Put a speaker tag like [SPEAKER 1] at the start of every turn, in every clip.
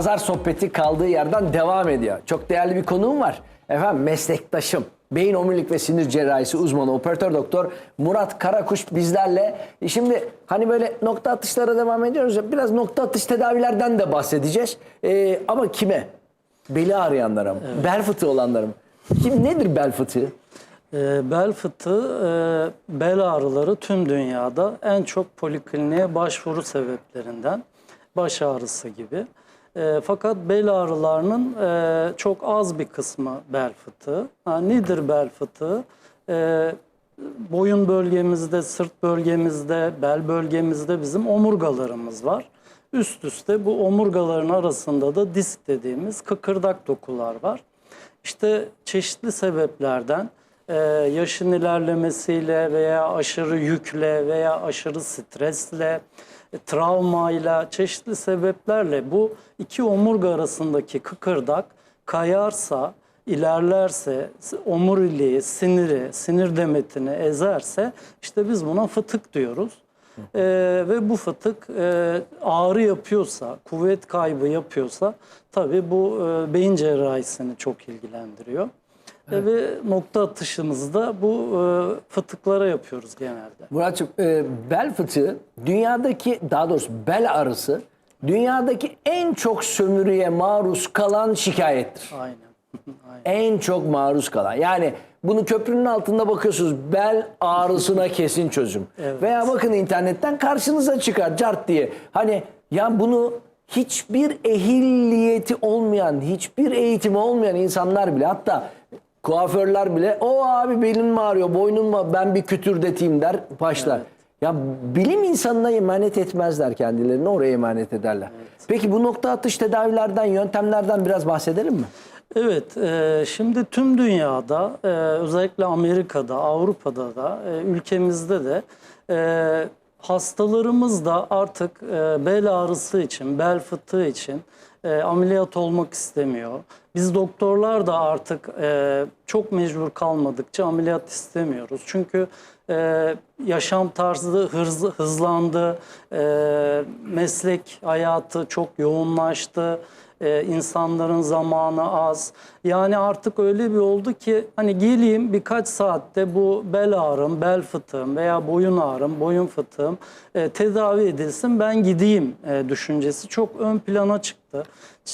[SPEAKER 1] Evet, pazar sohbeti kaldığı yerden devam ediyor. Çok değerli bir konuğum var. Efendim meslektaşım, beyin omurilik ve sinir cerrahisi uzmanı operatör doktor Murat Karakuş bizlerle. E Şimdi hani böyle nokta atışlara devam ediyoruz ya biraz nokta atış tedavilerden de bahsedeceğiz. E, ama kime? Beli ağrıyanlara mı? Bel fıtığı olanlara mı? Kim nedir bel fıtığı?
[SPEAKER 2] E, bel fıtığı, e, bel ağrıları tüm dünyada en çok polikliniğe başvuru sebeplerinden. Baş ağrısı gibi. E, fakat bel ağrılarının e, çok az bir kısmı bel fıtığı. Ha, nedir bel fıtığı? E, boyun bölgemizde, sırt bölgemizde, bel bölgemizde bizim omurgalarımız var. Üst üste bu omurgaların arasında da disk dediğimiz kıkırdak dokular var. İşte çeşitli sebeplerden e, yaşın ilerlemesiyle veya aşırı yükle veya aşırı stresle, travmayla, çeşitli sebeplerle bu iki omurga arasındaki kıkırdak kayarsa, ilerlerse, omuriliği, siniri, sinir demetini ezerse işte biz buna fıtık diyoruz. Ee, ve bu fıtık e, ağrı yapıyorsa, kuvvet kaybı yapıyorsa tabii bu e, beyin cerrahisini çok ilgilendiriyor. E, ve nokta atışımızda bu e, fıtıklara yapıyoruz genelde.
[SPEAKER 1] Muratçım e, bel fıtığı dünyadaki daha doğrusu bel ağrısı dünyadaki en çok sömürüye maruz kalan şikayettir.
[SPEAKER 2] Aynen. Aynen.
[SPEAKER 1] En çok maruz kalan. Yani bunu köprünün altında bakıyorsunuz bel ağrısına kesin çözüm.
[SPEAKER 2] Evet.
[SPEAKER 1] Veya bakın internetten karşınıza çıkar cart diye. Hani ya bunu hiçbir ehilliyeti olmayan, hiçbir eğitimi olmayan insanlar bile hatta kuaförler bile o abi belim mi ağrıyor, boynum mu ben bir kütürdeteyim der başlar. Ya bilim insanına emanet etmezler kendilerini oraya emanet ederler. Peki bu nokta atış tedavilerden, yöntemlerden biraz bahsedelim mi?
[SPEAKER 2] Evet, e, şimdi tüm dünyada, e, özellikle Amerika'da, Avrupa'da da, e, ülkemizde de e, hastalarımız da artık e, bel ağrısı için, bel fıtığı için e, ameliyat olmak istemiyor. Biz doktorlar da artık e, çok mecbur kalmadıkça ameliyat istemiyoruz. Çünkü e, yaşam tarzı hızlı, hızlandı, e, meslek hayatı çok yoğunlaştı. Ee, insanların zamanı az. Yani artık öyle bir oldu ki hani geleyim birkaç saatte bu bel ağrım, bel fıtığım veya boyun ağrım, boyun fıtığım e, tedavi edilsin ben gideyim e, düşüncesi çok ön plana çıktı.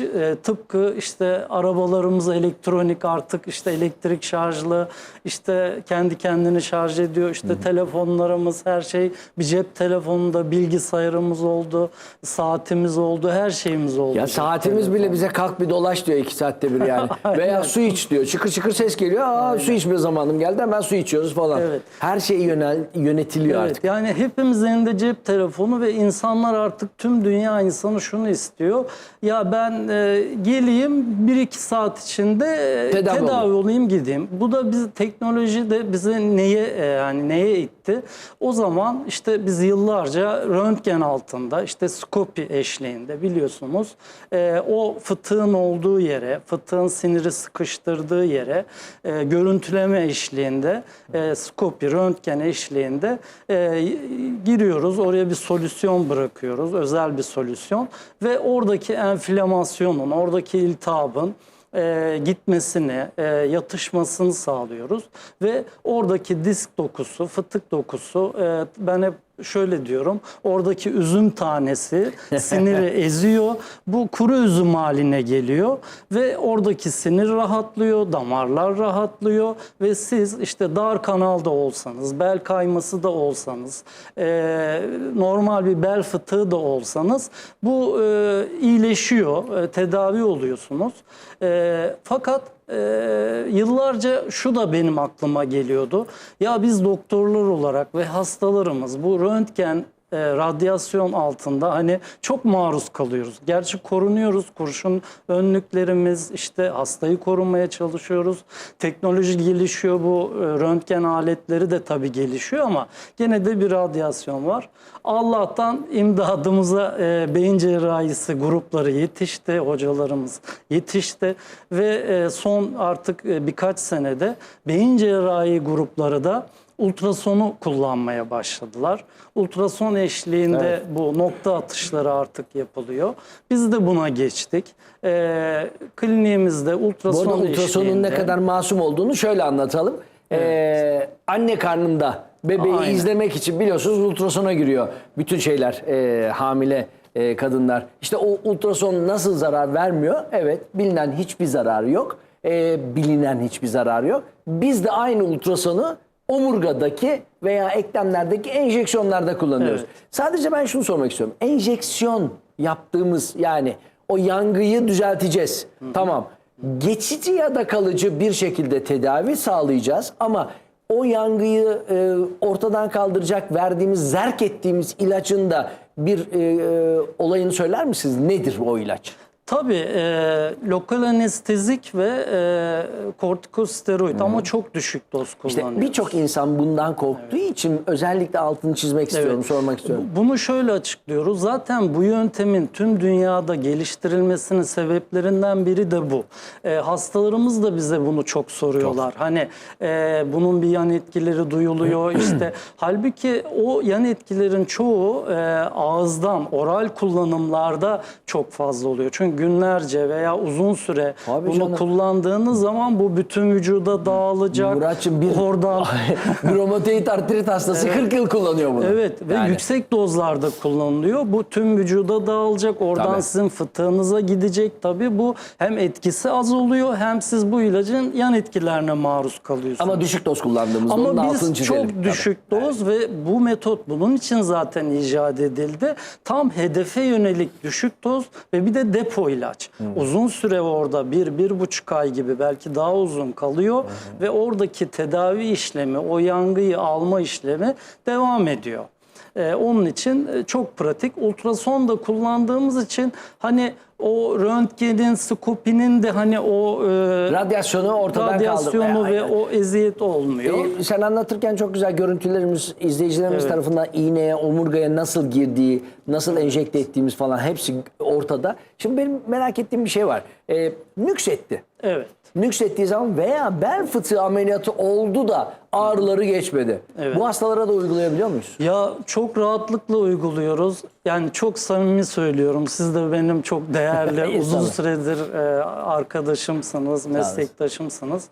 [SPEAKER 2] E, tıpkı işte arabalarımız elektronik artık işte elektrik şarjlı işte kendi kendini şarj ediyor işte telefonlarımız her şey bir cep telefonunda bilgisayarımız oldu saatimiz oldu her şeyimiz oldu.
[SPEAKER 1] Ya saatimiz bile bize kalk bir dolaş diyor iki saatte bir yani. Veya su iç diyor. Çıkır çıkır ses geliyor. Aa su içme zamanım geldi hemen su içiyoruz falan.
[SPEAKER 2] Evet.
[SPEAKER 1] Her şey yönel, yönetiliyor
[SPEAKER 2] Evet,
[SPEAKER 1] artık.
[SPEAKER 2] yani hepimizin elinde cep telefonu ve insanlar artık tüm dünya insanı şunu istiyor. Ya ben e, geleyim bir iki saat içinde e,
[SPEAKER 1] Tedavi
[SPEAKER 2] tedavi, olayım gideyim. Bu da biz teknoloji de bizi neye e, yani neye itti? O zaman işte biz yıllarca röntgen altında işte skopi eşliğinde biliyorsunuz e, o fıtığın olduğu yere, fıtığın siniri sıkıştırdığı yere e, görüntüleme eşliğinde e, skopi, röntgen eşliğinde e, giriyoruz. Oraya bir solüsyon bırakıyoruz, özel bir solüsyon ve oradaki enflamasyonun, oradaki iltihabın e, gitmesini, e, yatışmasını sağlıyoruz. Ve oradaki disk dokusu, fıtık dokusu, e, ben hep şöyle diyorum, oradaki üzüm tanesi siniri eziyor. Bu kuru üzüm haline geliyor ve oradaki sinir rahatlıyor, damarlar rahatlıyor ve siz işte dar kanalda olsanız, bel kayması da olsanız, e, normal bir bel fıtığı da olsanız bu e, iyileşiyor, e, tedavi oluyorsunuz. E, fakat e, yıllarca şu da benim aklıma geliyordu. Ya biz doktorlar olarak ve hastalarımız bu röntgen e, radyasyon altında hani çok maruz kalıyoruz. Gerçi korunuyoruz. Kurşun önlüklerimiz işte hastayı korumaya çalışıyoruz. Teknoloji gelişiyor bu e, röntgen aletleri de tabii gelişiyor ama gene de bir radyasyon var. Allah'tan imdadımıza e, beyin cerrahisi grupları yetişti, hocalarımız yetişti ve e, son artık e, birkaç senede beyin cerrahi grupları da ultrasonu kullanmaya başladılar. Ultrason eşliğinde bu nokta atışları artık yapılıyor. Biz de buna geçtik. Ee, kliniğimizde
[SPEAKER 1] Bu
[SPEAKER 2] ultrason
[SPEAKER 1] arada ultrasonun ne kadar masum olduğunu şöyle anlatalım. Ee, anne karnında bebeği
[SPEAKER 2] Aynen.
[SPEAKER 1] izlemek için biliyorsunuz ultrasona giriyor bütün şeyler e, hamile e, kadınlar. İşte o ultrason nasıl zarar vermiyor? Evet bilinen hiçbir zararı yok. E, bilinen hiçbir zararı yok. Biz de aynı ultrasonu omurgadaki veya eklemlerdeki enjeksiyonlarda kullanıyoruz.
[SPEAKER 2] Evet.
[SPEAKER 1] Sadece ben şunu sormak istiyorum. Enjeksiyon yaptığımız yani o yangıyı düzelteceğiz. Tamam. Geçici ya da kalıcı bir şekilde tedavi sağlayacağız ama o yangıyı e, ortadan kaldıracak verdiğimiz, zerk ettiğimiz ilacın da bir e, e, olayını söyler misiniz? Nedir o ilaç?
[SPEAKER 2] Tabii e, lokal anestezik ve e, kortikosteroid ama çok düşük doz
[SPEAKER 1] İşte
[SPEAKER 2] kullanıyoruz.
[SPEAKER 1] birçok insan bundan korktuğu için özellikle altını çizmek istiyorum,
[SPEAKER 2] Evet.
[SPEAKER 1] sormak istiyorum.
[SPEAKER 2] Bunu şöyle açıklıyoruz. Zaten bu yöntemin tüm dünyada geliştirilmesinin sebeplerinden biri de bu. E, hastalarımız da bize bunu çok soruyorlar. Hani e, bunun bir yan etkileri duyuluyor işte. Halbuki o yan etkilerin çoğu e, ağızdan, oral kullanımlarda çok fazla oluyor. Çünkü günlerce veya uzun süre
[SPEAKER 1] Tabii
[SPEAKER 2] bunu
[SPEAKER 1] canım.
[SPEAKER 2] kullandığınız zaman bu bütün vücuda dağılacak.
[SPEAKER 1] Muratçım bir
[SPEAKER 2] Oradan
[SPEAKER 1] romatoid artrit hastası 40 yıl kullanıyor bunu.
[SPEAKER 2] Evet ve
[SPEAKER 1] Yani.
[SPEAKER 2] yüksek dozlarda kullanılıyor. Bu tüm vücuda dağılacak. Oradan
[SPEAKER 1] Tabii.
[SPEAKER 2] sizin fıtığınıza gidecek. Tabii bu hem etkisi az oluyor hem siz bu ilacın yan etkilerine maruz kalıyorsunuz.
[SPEAKER 1] Ama düşük doz kullandığımızda onun
[SPEAKER 2] Ama
[SPEAKER 1] altını
[SPEAKER 2] biz
[SPEAKER 1] çizelim.
[SPEAKER 2] çok düşük doz ve bu metot bunun için zaten icat edildi. Tam hedefe yönelik düşük doz ve bir de depo ilaç. Uzun süre orada bir, bir buçuk ay gibi belki daha uzun kalıyor ve oradaki tedavi işlemi, o yangıyı alma işlemi devam ediyor. Ee, onun için e, çok pratik. Ultrason da kullandığımız için hani o röntgenin, skopinin de hani o e,
[SPEAKER 1] Radyasyonu ortadan
[SPEAKER 2] radyasyonu
[SPEAKER 1] kaldırmaya.
[SPEAKER 2] ve
[SPEAKER 1] Aynen.
[SPEAKER 2] o eziyet olmuyor.
[SPEAKER 1] Ee, sen anlatırken çok güzel görüntülerimiz izleyicilerimiz
[SPEAKER 2] Evet.
[SPEAKER 1] tarafından iğneye, omurgaya nasıl girdiği, nasıl enjekte ettiğimiz falan hepsi ortada. Şimdi benim merak ettiğim bir şey var. Ee, nüksetti.
[SPEAKER 2] Evet.
[SPEAKER 1] Nüksettiği zaman veya bel fıtığı ameliyatı oldu da ağrıları geçmedi.
[SPEAKER 2] Evet.
[SPEAKER 1] Bu hastalara da uygulayabiliyor muyuz?
[SPEAKER 2] Ya çok rahatlıkla uyguluyoruz. Yani çok samimi söylüyorum. Siz de benim çok değerli, uzun süredir e, arkadaşımsınız, meslektaşımsınız.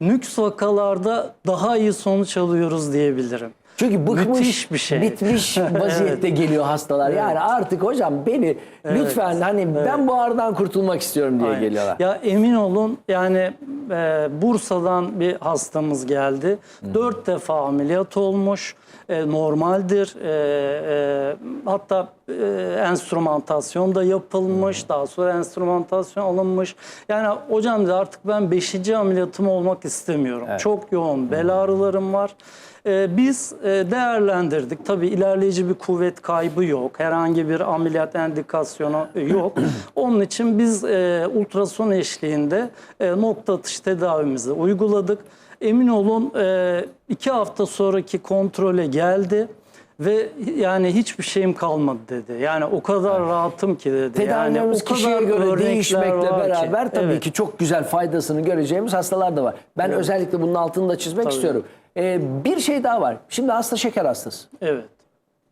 [SPEAKER 2] Nüks vakalarda daha iyi sonuç alıyoruz diyebilirim.
[SPEAKER 1] Çünkü bıkmış,
[SPEAKER 2] Müthiş bir şey.
[SPEAKER 1] bitmiş vaziyette geliyor hastalar. Yani artık hocam beni lütfen hani ben bu ağrıdan kurtulmak istiyorum diye
[SPEAKER 2] Aynen.
[SPEAKER 1] geliyorlar.
[SPEAKER 2] Ya emin olun yani e, Bursa'dan bir hastamız geldi. Dört defa ameliyat olmuş. E, normaldir. E, e, hatta e, enstrümantasyon da yapılmış. Daha sonra enstrümantasyon alınmış. Yani hocam artık ben beşinci ameliyatım olmak istemiyorum. Çok yoğun bel ağrılarım var. E, biz e, değerlendirdik. Tabii ilerleyici bir kuvvet kaybı yok. Herhangi bir ameliyat endikasyonu yok. Onun için biz e, ultrason eşliğinde e, nokta atış tedavimizi uyguladık. Emin olun e, iki hafta sonraki kontrole geldi ve yani hiçbir şeyim kalmadı dedi. Yani o kadar rahatım ki dedi. yani
[SPEAKER 1] Tedavilerimiz
[SPEAKER 2] o kadar
[SPEAKER 1] kişiye göre
[SPEAKER 2] örnekler
[SPEAKER 1] değişmekle
[SPEAKER 2] var ki.
[SPEAKER 1] beraber tabii
[SPEAKER 2] Evet.
[SPEAKER 1] ki çok güzel faydasını göreceğimiz hastalar da var. Ben özellikle bunun altını da çizmek istiyorum. Ee, bir şey daha var. Şimdi hasta şeker hastası.
[SPEAKER 2] Evet.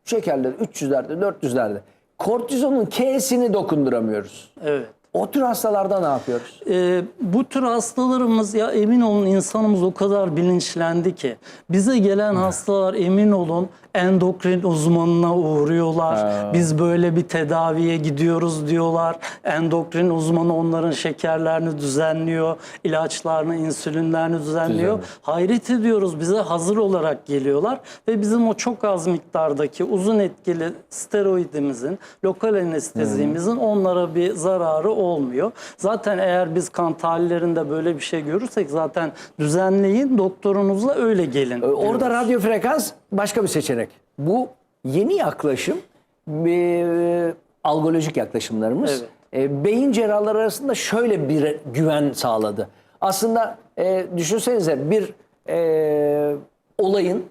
[SPEAKER 1] Şekerleri 300'lerde 400'lerde. Kortizonun K'sini dokunduramıyoruz.
[SPEAKER 2] Evet.
[SPEAKER 1] O tür hastalarda ne yapıyoruz?
[SPEAKER 2] Ee, bu tür hastalarımız ya emin olun insanımız o kadar bilinçlendi ki bize gelen hastalar emin olun endokrin uzmanına uğruyorlar. Biz böyle bir tedaviye gidiyoruz diyorlar. Endokrin uzmanı onların şekerlerini düzenliyor, ilaçlarını, insülinlerini düzenliyor. Hayret ediyoruz bize hazır olarak geliyorlar ve bizim o çok az miktardaki uzun etkili steroidimizin, lokal anestezimizin onlara bir zararı olmuyor. Zaten eğer biz kan tahlillerinde böyle bir şey görürsek zaten düzenleyin doktorunuzla öyle gelin.
[SPEAKER 1] Orada
[SPEAKER 2] diyoruz.
[SPEAKER 1] radyo frekans başka bir seçenek. Bu yeni yaklaşım, e, algolojik yaklaşımlarımız
[SPEAKER 2] Evet.
[SPEAKER 1] e, beyin cerrahları arasında şöyle bir güven sağladı. Aslında e, düşünsenize bir e, olayın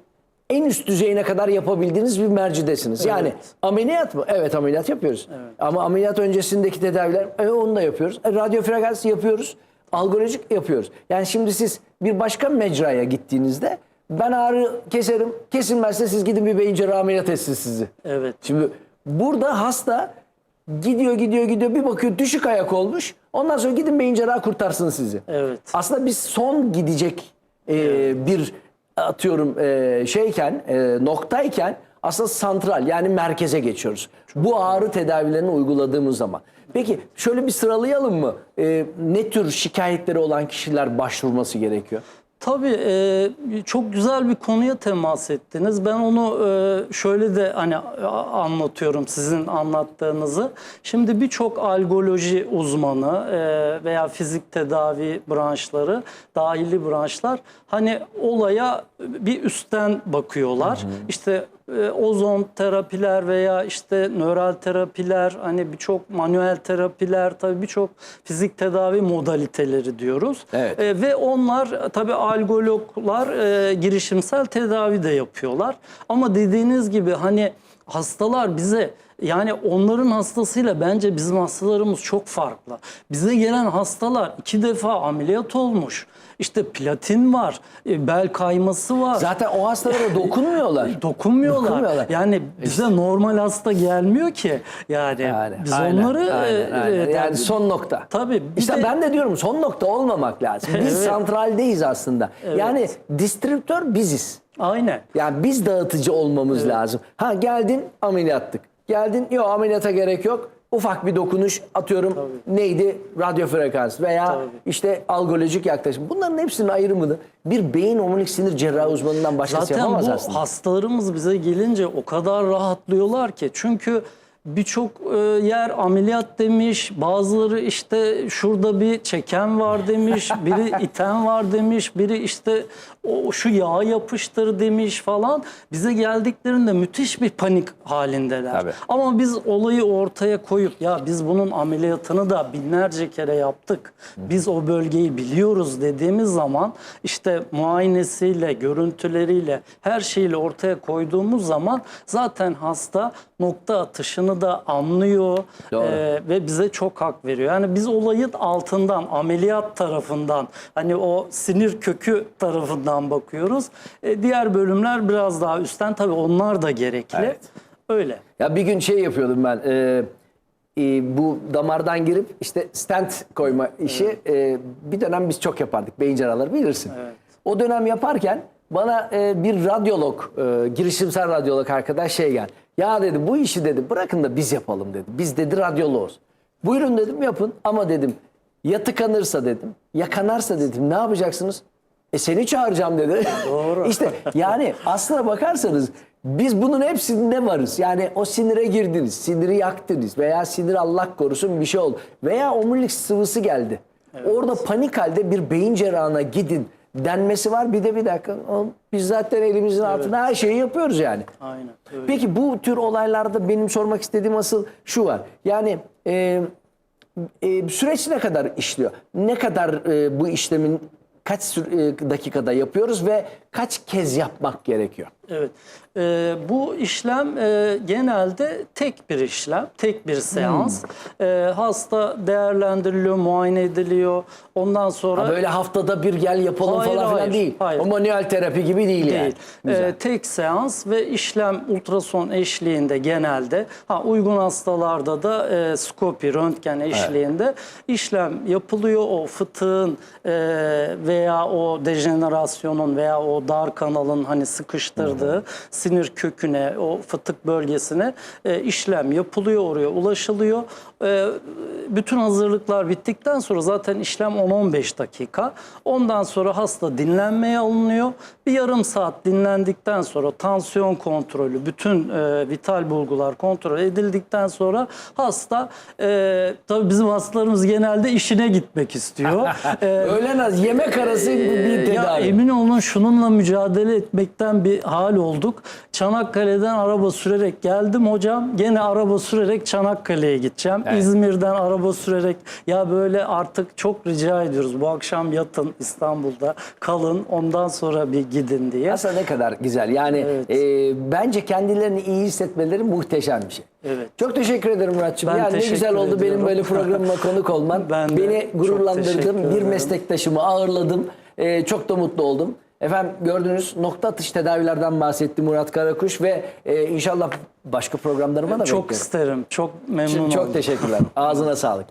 [SPEAKER 1] en üst düzeyine kadar yapabildiğiniz bir mercidesiniz. Yani ameliyat mı? Evet ameliyat yapıyoruz. Ama ameliyat öncesindeki tedaviler e, onu da yapıyoruz. E, radyo frekans yapıyoruz. Algolojik yapıyoruz. Yani şimdi siz bir başka mecraya gittiğinizde Ben ağrı keserim. Kesilmezse siz gidin bir beyin cerrahı ameliyat etsin sizi.
[SPEAKER 2] Evet.
[SPEAKER 1] Şimdi burada hasta gidiyor gidiyor gidiyor bir bakıyor düşük ayak olmuş. Ondan sonra gidin beyin cerrahı kurtarsın sizi.
[SPEAKER 2] Evet.
[SPEAKER 1] Aslında biz son gidecek e, bir atıyorum e, şeyken e, noktayken aslında santral yani merkeze geçiyoruz. Bu ağrı tedavilerini uyguladığımız zaman. Peki şöyle bir sıralayalım mı? E, ne tür şikayetleri olan kişiler başvurması gerekiyor?
[SPEAKER 2] Tabii e, çok güzel bir konuya temas ettiniz. Ben onu e, şöyle de hani anlatıyorum sizin anlattığınızı. Şimdi birçok algoloji uzmanı e, veya fizik tedavi branşları, dahili branşlar hani olaya bir üstten bakıyorlar. İşte e, ozon terapiler veya işte nöral terapiler, hani birçok manuel terapiler, tabii birçok fizik tedavi modaliteleri diyoruz.
[SPEAKER 1] Evet.
[SPEAKER 2] E, ve onlar tabii algologlar e, girişimsel tedavi de yapıyorlar. Ama dediğiniz gibi hani hastalar bize yani onların hastasıyla bence bizim hastalarımız çok farklı. Bize gelen hastalar iki defa ameliyat olmuş. İşte platin var, e, bel kayması var.
[SPEAKER 1] Zaten o hastalara dokunmuyorlar.
[SPEAKER 2] Dokunmuyorlar.
[SPEAKER 1] Dokunmuyorlar.
[SPEAKER 2] Yani bize normal hasta gelmiyor ki. Yani,
[SPEAKER 1] Yani,
[SPEAKER 2] biz
[SPEAKER 1] aynen,
[SPEAKER 2] onları
[SPEAKER 1] aynen,
[SPEAKER 2] e,
[SPEAKER 1] aynen.
[SPEAKER 2] e,
[SPEAKER 1] yani son nokta.
[SPEAKER 2] Tabii, bir
[SPEAKER 1] İşte
[SPEAKER 2] de-
[SPEAKER 1] ben de diyorum son nokta olmamak lazım. Biz
[SPEAKER 2] Evet.
[SPEAKER 1] santraldeyiz aslında. Yani distribütör biziz.
[SPEAKER 2] aynen.
[SPEAKER 1] Yani biz dağıtıcı olmamız lazım. Ha geldin ameliyattık. Geldin yok ameliyata gerek yok. Ufak bir dokunuş atıyorum neydi radyo frekans veya
[SPEAKER 2] Tabii.
[SPEAKER 1] işte algolojik yaklaşım. Bunların hepsinin ayrımını bir beyin omurilik sinir cerrahı uzmanından başkası
[SPEAKER 2] Zaten
[SPEAKER 1] yapamaz
[SPEAKER 2] bu
[SPEAKER 1] aslında.
[SPEAKER 2] hastalarımız bize gelince o kadar rahatlıyorlar ki. Çünkü birçok e, yer ameliyat demiş, bazıları işte şurada bir çeken var demiş, biri iten var demiş, biri işte o şu yağı yapıştır demiş falan. Bize geldiklerinde müthiş bir panik halindeler.
[SPEAKER 1] Tabii.
[SPEAKER 2] Ama biz olayı ortaya koyup ya biz bunun ameliyatını da binlerce kere yaptık. Biz o bölgeyi biliyoruz dediğimiz zaman işte muayenesiyle, görüntüleriyle, her şeyle ortaya koyduğumuz zaman zaten hasta nokta atışını da anlıyor
[SPEAKER 1] Doğru.
[SPEAKER 2] Ee, ve bize çok hak veriyor. Yani biz olayın altından, ameliyat tarafından, hani o sinir kökü tarafından bakıyoruz. Ee, diğer bölümler biraz daha üstten tabii onlar da gerekli.
[SPEAKER 1] Evet.
[SPEAKER 2] Öyle.
[SPEAKER 1] Ya bir gün şey yapıyordum ben. e, e, bu damardan girip işte stent koyma işi e, bir dönem biz çok yapardık beyin cerrahları bilirsin. O dönem yaparken bana e, bir radyolog, e, girişimsel radyolog arkadaş şey gel. Ya dedi bu işi dedi bırakın da biz yapalım dedi. Biz dedi radyoloğuz. Buyurun dedim yapın ama dedim ya tıkanırsa dedim ya kanarsa dedim ne yapacaksınız? E seni çağıracağım dedi.
[SPEAKER 2] Doğru.
[SPEAKER 1] işte yani aslına bakarsanız biz bunun hepsinde varız. Yani o sinire girdiniz, siniri yaktınız veya sinir Allah korusun bir şey oldu. Veya omurilik sıvısı geldi. Orada panik halde bir beyin cerrahına gidin denmesi var. Bir de bir dakika oğlum, biz zaten elimizin altında her şeyi yapıyoruz yani.
[SPEAKER 2] Aynen. Öyle.
[SPEAKER 1] Peki bu tür olaylarda benim sormak istediğim asıl şu var. Yani e, e, süreç ne kadar işliyor? Ne kadar e, bu işlemin kaç e, dakikada yapıyoruz ve kaç kez yapmak gerekiyor?
[SPEAKER 2] Evet. Ee, bu işlem e, genelde tek bir işlem, tek bir seans.
[SPEAKER 1] Hmm.
[SPEAKER 2] Ee, hasta değerlendiriliyor, muayene ediliyor. Ondan sonra
[SPEAKER 1] Ha, böyle haftada bir gel yapalım
[SPEAKER 2] Hayır,
[SPEAKER 1] falan filan
[SPEAKER 2] hayır,
[SPEAKER 1] değil.
[SPEAKER 2] hayır.
[SPEAKER 1] O manuel terapi gibi değil, yani.
[SPEAKER 2] değil.
[SPEAKER 1] Güzel.
[SPEAKER 2] Ee, tek seans ve işlem ultrason eşliğinde genelde ha uygun hastalarda da e, skopi, röntgen eşliğinde işlem yapılıyor. O fıtığın e, veya o dejenerasyonun veya o dar kanalın hani sıkıştırdığı sinir köküne, o fıtık bölgesine e, işlem yapılıyor, oraya ulaşılıyor. E, bütün hazırlıklar bittikten sonra zaten işlem 10-15 dakika. Ondan sonra hasta dinlenmeye alınıyor. Bir yarım saat dinlendikten sonra tansiyon kontrolü, bütün e, vital bulgular kontrol edildikten sonra hasta e, tabii bizim hastalarımız genelde işine gitmek istiyor. E,
[SPEAKER 1] Öğlen az yemek arası bir
[SPEAKER 2] ya
[SPEAKER 1] tedavi.
[SPEAKER 2] emin olun şununla mücadele etmekten bir hal olduk. Çanakkale'den araba sürerek geldim hocam. Gene araba sürerek Çanakkale'ye gideceğim.
[SPEAKER 1] Evet.
[SPEAKER 2] İzmir'den araba sürerek ya böyle artık çok rica ediyoruz. Bu akşam yatın İstanbul'da kalın ondan sonra bir gidin diye.
[SPEAKER 1] Aslında ne kadar güzel. Yani
[SPEAKER 2] Evet.
[SPEAKER 1] e, bence kendilerini iyi hissetmeleri muhteşem bir şey.
[SPEAKER 2] Evet.
[SPEAKER 1] Çok teşekkür ederim Muratçım.
[SPEAKER 2] Ben
[SPEAKER 1] Yani ne güzel oldu benim
[SPEAKER 2] ediyorum.
[SPEAKER 1] böyle programıma konuk olman.
[SPEAKER 2] Ben
[SPEAKER 1] Beni gururlandırdın. Bir meslektaşımı ağırladım. E, çok da mutlu oldum. Efendim gördünüz nokta atış tedavilerden bahsetti Murat Karakuş ve e, inşallah başka programlarıma da
[SPEAKER 2] Çok
[SPEAKER 1] bekliyorum.
[SPEAKER 2] isterim. Çok memnun
[SPEAKER 1] Çok
[SPEAKER 2] oldum.
[SPEAKER 1] teşekkürler. Ağzına sağlık.